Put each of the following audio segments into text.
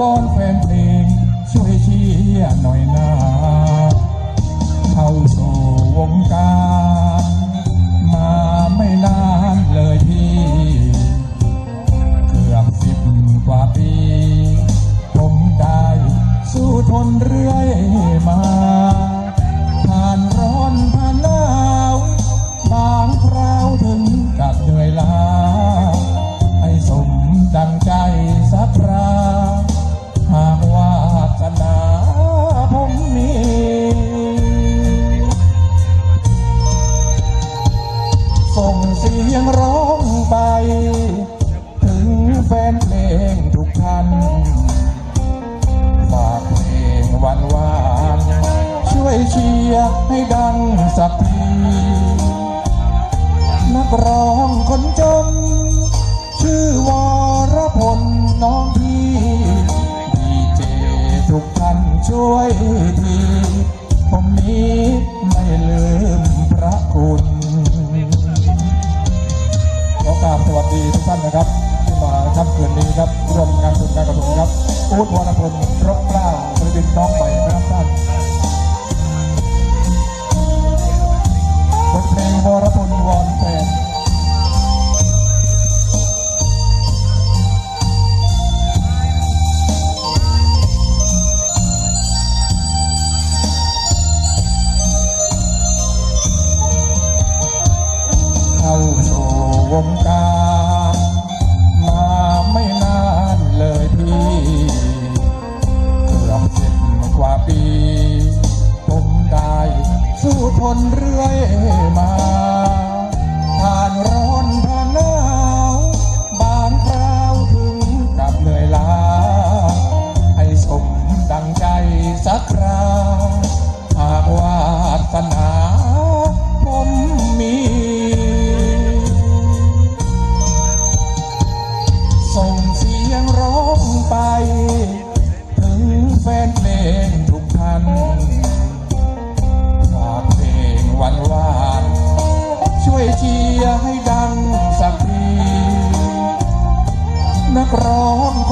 วอนแฟนเพลง ช่วยเชียร์หน่อยนะเข้าสู่วงการ มาไม่นานเลยพี่ เกือบสิบกว่าปี ผมได้สู้ทนเรื่อ ให้ดังสักทีนักร้องคนจน ชื่อวรพลน้องพี่ดีเจทุกท่านช่วยทีผมนี้ไม่ลืมพระคุณขอกราบสวัสดีทุกท่านนะครับที่มาค่ำคืนนี้ครับร่วมงานบุญการกุศลครับอูดวรพลรบกล้าบริบินน้องใหม่นะครับท่าน วงการมาไม่นานเลยพี่เกือบสิบกว่าปี ผมได้สู้ทนเรื่อย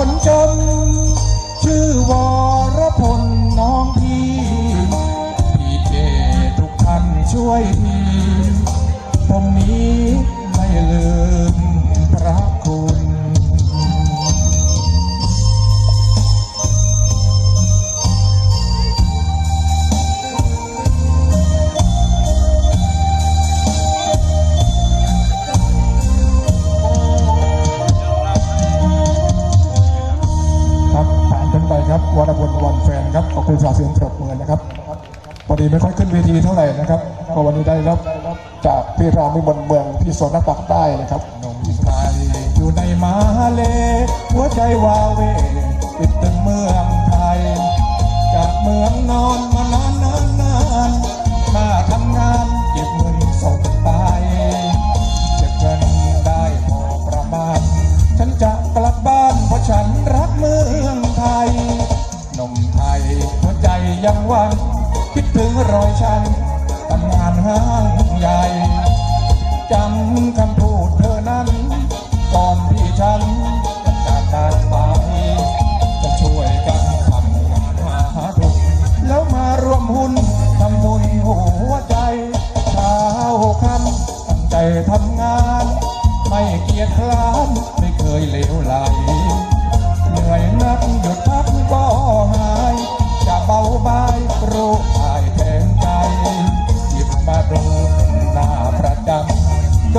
คนจน นแฟนครับขอบคุณสาวเสียงปรบมือนะครับพอดีไม่ค่อยขึ้นเวทีเท่าไหร่นะครับก็วันนี้ได้รับจากพี่รามวิมลเมืองที่โซนนักปักใต้นะครับนุ่มไทยอยู่ในมาเลหัวใจวาเว ยังหวังคิดถึงรอยฉันทำงานห้างใหญ่จำคำพูดเธอ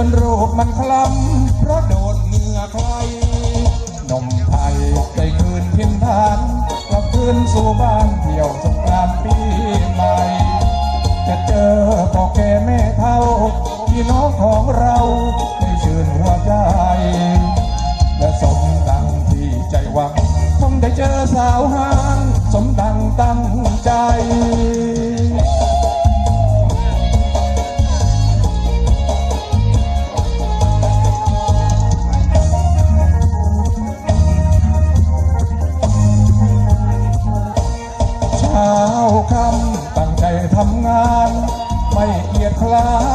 นรูปมันคล้ำเพราะโดนเหงื่อใครนมไทยได้คืนพินทานกลับคืนสู่บ้านเที่ยวสงกรานต์ปีใหม่ จะเจอพ่อแก่แม่เท่าพี่น้องของเรา cloud.